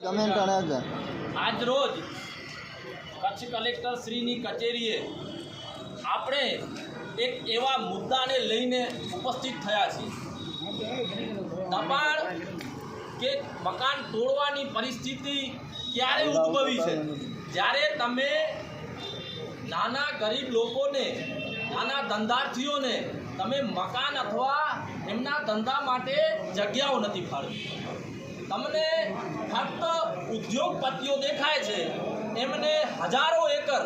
Comment અને આજ રોજ કચ્છ કલેક્ટર શ્રીની કચેરીએ આપણે એક એવા મુદ્દાને લઈને ઉપસ્થિત થયા છીએ. દબાણ કે મકાન તોડવાની પરિસ્થિતિ ક્યારે ઉદ્ભવી છે? જ્યારે તમે નાના ગરીબ લોકોને નાના ધંધાર્થીઓને તમે મકાન અથવા એમના ધંધા માટે જગ્યાઓ નથી ફાળવી. તમને ફક્ત ઉદ્યોગપતિઓ દેખાય છે. એમને હજારો એકર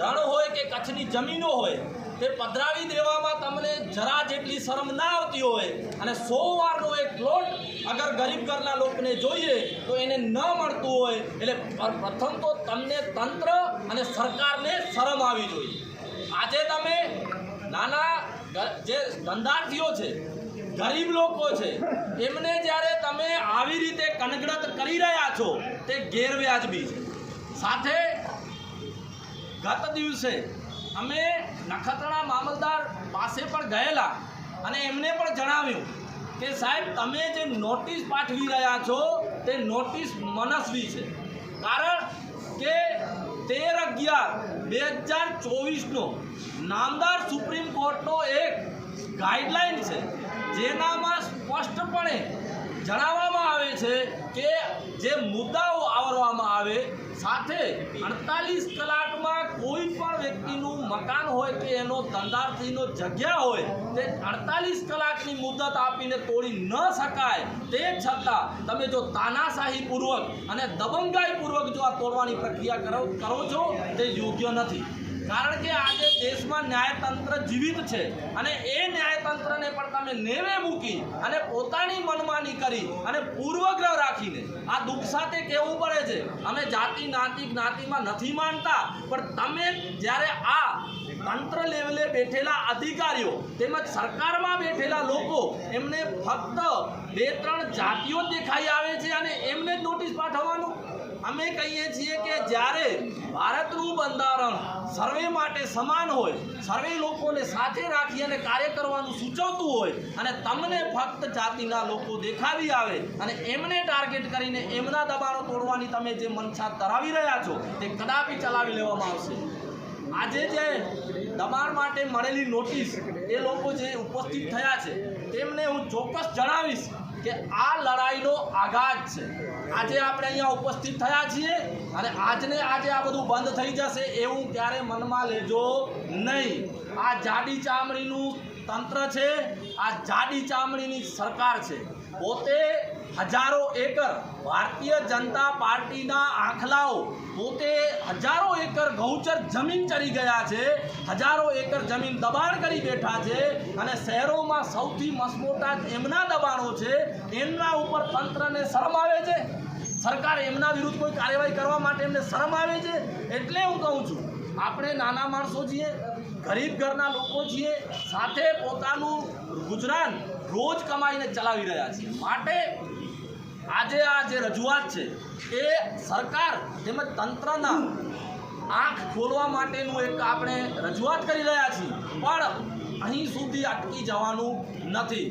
રણ હોય કે કચ્છની જમીનો હોય, તે પધરાવી દેવામાં તમને જરા જેટલી શરમ ના આવતી હોય અને સો વારનો એક પ્લોટ અગર ગરીબ ઘરના લોકોને જોઈએ તો એને ન મળતું હોય, એટલે પ્રથમ તો તમને તંત્ર અને સરકારને શરમ આવી જોઈએ. આજે તમે નાના જે ધંધાર્થીઓ છે ગરીબ લોકો છે. એમને જ્યારે તમે આવી રીતે કનગડત કરી રહ્યા છો, તે ગેરવ્યાજબી છે. સાથે ગત દિવસે અમે નખત્રાણા મામલદાર પાસે પણ ગયેલા અને એમને પણ જણાવ્યું કે સાહેબ, તમે જે નોટિસ પાઠવી રહ્યા છો, તે નોટિસ મનસ્વી છે. કારણ કે તેર અગિયાર બે હજાર ચોવીસનો નામદાર સુપ્રીમ કોર્ટનો એક ગાઈડલાઈન છે. જેનામાં સ્પષ્ટપણે જણાવવામાં આવે છે કે જે મુદ્દાઓ આવરવામાં આવે, સાથે અડતાલીસ કલાકમાં કોઈ પણ વ્યક્તિનું મકાન હોય કે એનો ધંધાર્થીનો જગ્યા હોય, તે અડતાલીસ કલાકની મુદત આપીને તોડી ન શકાય. તે છતાં તમે જો તાનાશાહીપૂર્વક અને દબંગાઈપૂર્વક જો આ તોડવાની પ્રક્રિયા કરો કરો છો, તે યોગ્ય નથી. કારણ કે આજે દેશમાં ન્યાયતંત્ર જીવિત છે અને એ ન્યાયતંત્રને પણ તમે નેવે મૂકી અને પોતાની મનમાની કરી અને પૂર્વગ્રહ રાખીને આ દુઃખ સાથે કહેવું પડે છે, અમે જાતિ, નાતિ, જ્ઞાતિમાં નથી માનતા, પણ તમે જ્યારે આ તંત્ર લેવલે બેઠેલા અધિકારીઓ તેમજ સરકારમાં બેઠેલા લોકો એમને ફક્ત બે ત્રણ જાતિઓ દેખાઈ આવે છે અને એમને નોટિસ પાઠવવાનું અમે કહીએ છીએ કે જ્યારે ભારતનું બંધારણ સર્વે માટે સમાન હોય, સર્વે લોકોને સાથે રાખી અને કાર્ય કરવાનું સૂચવતું હોય અને તમને ફક્ત જાતિના લોકો દેખાવી આવે અને એમને ટાર્ગેટ કરીને એમના દબાણો તોડવાની તમે જે મનસા ધરાવી રહ્યા છો, તે કદાપી ચલાવી લેવામાં આવશે. આજે જે દબાણ માટે મળેલી નોટિસ, એ લોકો જે ઉપસ્થિત થયા છે, તેમને હું ચોક્કસ જણાવીશ કે આ લડાઈનો આઘાત છે. આજે આપણે અહીંયા ઉપસ્થિત થયા છીએ અને આજને આજે આ બધું બંધ થઈ જશે એવું ક્યારે મનમાં લેજો નહીં. આ જાડી ચામડીનું તંત્ર છે, આ જાડી ચામડીની સરકાર છે. પોતે હજારો એકર ભારતીય જનતા પાર્ટીના આંખલાઓ પોતે હજારો એકર ગૌચર જમીન ચરી ગયા છે, હજારો એકર જમીન દબાણ કરી બેઠા છે અને શહેરોમાં સૌથી મસમોટા એમના દબાણો છે, એમના ઉપર તંત્રને શરમ આવે છે? સરકાર એમના વિરુદ્ધ કોઈ કાર્યવાહી કરવા માટે એમને શરમ આવે છે? એટલે હું કહું છું, આપણે નાના માણસો છીએ, ગરીબ ઘરના લોકો છીએ, સાથે પોતાનું ગુજરાન રોજ કમાઈને ચલાવી રહ્યા છીએ. માટે આજે આ જે રજૂઆત છે, એ સરકાર તેમજ તંત્રના આંખ ખોલવા માટેનું એક આપણે રજૂઆત કરી રહ્યા છીએ. પણ અહીં સુધી અટકી જવાનું નથી.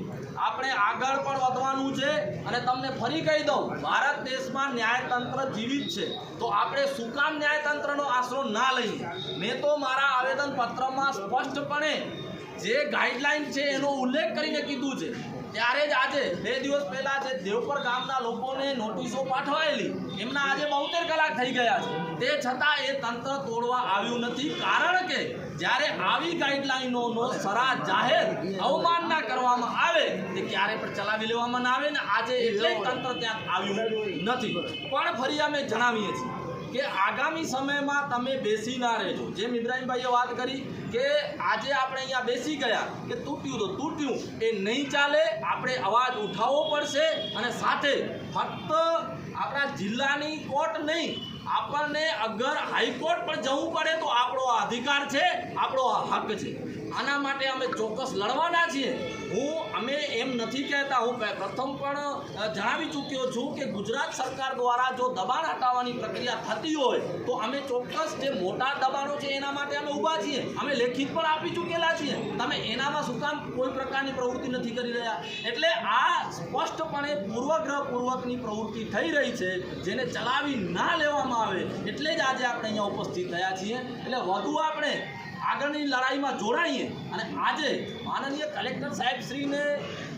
આપણે આગળ પણ વધવાનું છે અને તમને ફરી કહી દઉં, ભારત દેશમાં ન્યાયતંત્ર જીવિત છે. તો આપણે શું કામ ન્યાયતંત્રનો આશરો ના લઈએ? મેં તો મારા આવેદનપત્રમાં સ્પષ્ટપણે જે ગાઈડલાઈન છે એનો ઉલ્લેખ કરીને કીધું છે. ત્યારે જ આજે, બે દિવસ પહેલા જે દેવપર ગામના લોકોને નોટિસો પાઠવાયેલી. એમના આજે બોતેર કલાક થઈ ગયા છે. તે છતાં એ તંત્ર તોડવા આવ્યું નથી. કારણ કે જ્યારે આવી ગાઈડલાઈનોનો સરા જાહેર અવમાનના કરવામાં આવે, તે ક્યારે પણ ચલાવી લેવામાં ના આવે ને આજે એટલે તંત્ર ત્યાં આવ્યું નથી. પણ ફરી અમે જણાવીએ છીએ. કે આગામી સમયમાં તમે બેસી ના રહેજો. જેમ ઇબ્રાહીમભાઈએ વાત કરી કે આજે આપણે અહીંયા બેસી ગયા, કે તૂટ્યું તો તૂટ્યું, એ નહીં ચાલે, આપણે અવાજ ઉઠાવવો પડશે અને સાથે ફક્ત આપણા જિલ્લાની કોર્ટ નહીં, આપણને અગર હાઈકોર્ટ પણ જવું પડે તો આપણો અધિકાર છે, આપણો હક છે. આના માટે અમે ચોક્કસ લડવાના છીએ. હું, અમે એમ નથી કહેતા, હું પ્રથમ પણ જણાવી ચૂક્યો છું કે ગુજરાત સરકાર દ્વારા જો દબાણ હટાવવાની પ્રક્રિયા થતી હોય, તો અમે ચોક્કસ જે મોટા દબાણો છે એના માટે અમે ઊભા છીએ. અમે લેખિત પણ આપી ચૂકેલા છીએ. તમે એનામાં શું કામ કોઈ પ્રકારની પ્રવૃત્તિ નથી કરી રહ્યા? એટલે આ સ્પષ્ટપણે પૂર્વગ્રહ પૂર્વકની પ્રવૃત્તિ થઈ રહી છે, જેને ચલાવી ના લેવામાં આવે, એટલે જ આજે આપણે અહીંયા ઉપસ્થિત થયા છીએ. એટલે વધુ આપણે આગળની લડાઈમાં જોડાઈએ અને આજે માનનીય કલેક્ટર સાહેબ શ્રીને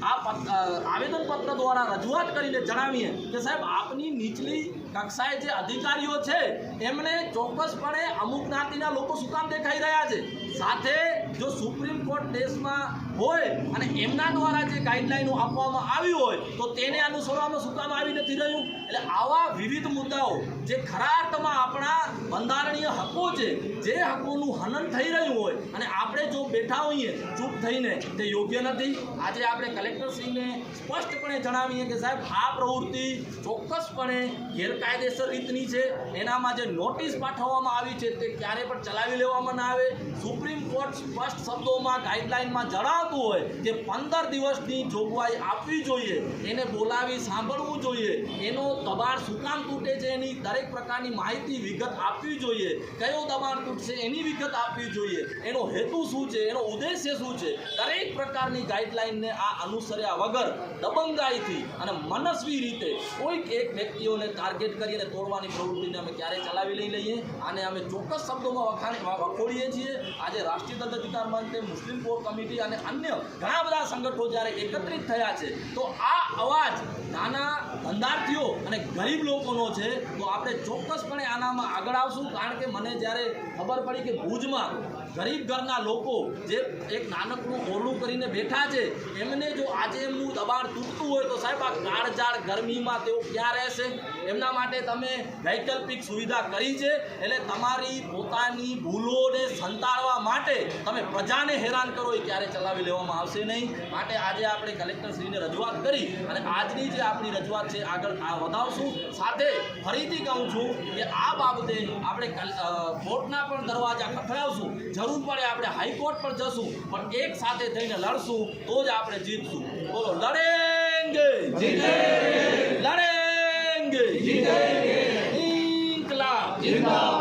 આ પત- આવેદનપત્ર દ્વારા રજૂઆત કરીને જણાવીએ કે સાહેબ આપની નીચલી કક્ષાએ જે અધિકારીઓ છે, એમને ચોક્કસપણે અમુક જ્ઞાતિના લોકો શું કામ દેખાઈ રહ્યા છે? સાથે જો સુપ્રીમ કોર્ટ દેશમાં હોય અને એમના દ્વારા જે ગાઈડલાઈનો આપવામાં આવી હોય, તો તેને અનુસરવામાં શું કામ આવી નથી રહ્યું? એટલે આવા વિવિધ મુદ્દાઓ જે ખરા અર્થમાં આપણા બંધારણીય હકો છે, જે હકોનું હનન થઈ રહ્યું હોય અને આપણે જો બેઠા હોઈએ ચૂપ થઈને, તે યોગ્ય નથી. આજે આપણે કલેક્ટરશ્રીને સ્પષ્ટપણે જણાવીએ કે સાહેબ, આ પ્રવૃત્તિ ચોક્કસપણે ગેરકાયદેસર રીતની છે. એનામાં જે નોટિસ પાઠવવામાં આવી છે તે ક્યારે પણ ચલાવી લેવામાં ના આવે. સુપ્રીમ કોર્ટ સ્પષ્ટ શબ્દોમાં ગાઈડલાઇનમાં જણાવતું હોય કે પંદર દિવસની જોગવાઈ આપવી જોઈએ. એને બોલાવી સાંભળવું જોઈએ. એનો દબાણ શું તૂટે છે એની દરેક પ્રકારની માહિતી વિગત આપવી જોઈએ. કયો દબાણ તૂટશે એની વિગત આપવી જોઈએ. એનો હેતુ શું છે? એનો ઉદ્દેશ્ય શું છે? દરેક પ્રકારની ગાઈડલાઇનને આ અનુસર્યા વગર દબંગાઈથી અને મનસ્વી રીતે કોઈક એક વ્યક્તિઓને ટાર્ગેટ કરીને તોડવાની પ્રવૃત્તિને અમે ક્યારેય ચલાવી લઈ લઈએ? અને અમે ચોક્કસ શબ્દોમાં વખાણી વખોડીએ છીએ. આજે રાષ્ટ્રીય દંડ અધિકાર મંચે, મુસ્લિમ કોર કમિટી અને અન્ય ઘણા બધા સંગઠનો જ્યારે એકત્રિત થયા છે, તો આ અવાજ નાના ધંધાર્થીઓ અને ગરીબ લોકોનો છે, તો આપણે ચોક્કસપણે આનામાં આગળ આવશું, કારણ કે મને જ્યારે ખબર પડી કે ભુજમાં ગરીબ ઘરના લોકો જે એક નાનકડું ઓરડું કરીને બેઠા છે, એમને જો આજે એમનું દબાણ તૂટતું હોય તો સાહેબ આ કાળઝાળ ગરમીમાં તેઓ ક્યાં રહેશે? એમના માટે તમે વૈકલ્પિક સુવિધા કરી છે, એટલે તમારી પોતાની ભૂલોને સંતાડવા માટે તમે પ્રજાને હેરાન કરો એ ક્યારે ચલાવી લેવામાં આવશે નહીં. માટે આજે આપણે કલેક્ટરશ્રીને રજૂઆત કરી અને આજની જે આપણી રજૂઆત છે, આગળ વધાવશું. સાથે ફરીથી કહું છું કે આ બાબતે આપણે કોર્ટના પણ દરવાજા ખખડાવશું. જરૂર પડે આપણે હાઈકોર્ટ પર જશું પણ એક સાથે થઈને લડશું તો જ આપણે જીતશું. બોલો લડેંગે! લડેંગે! ઇન્કલાબ! ઇન્કલાબ!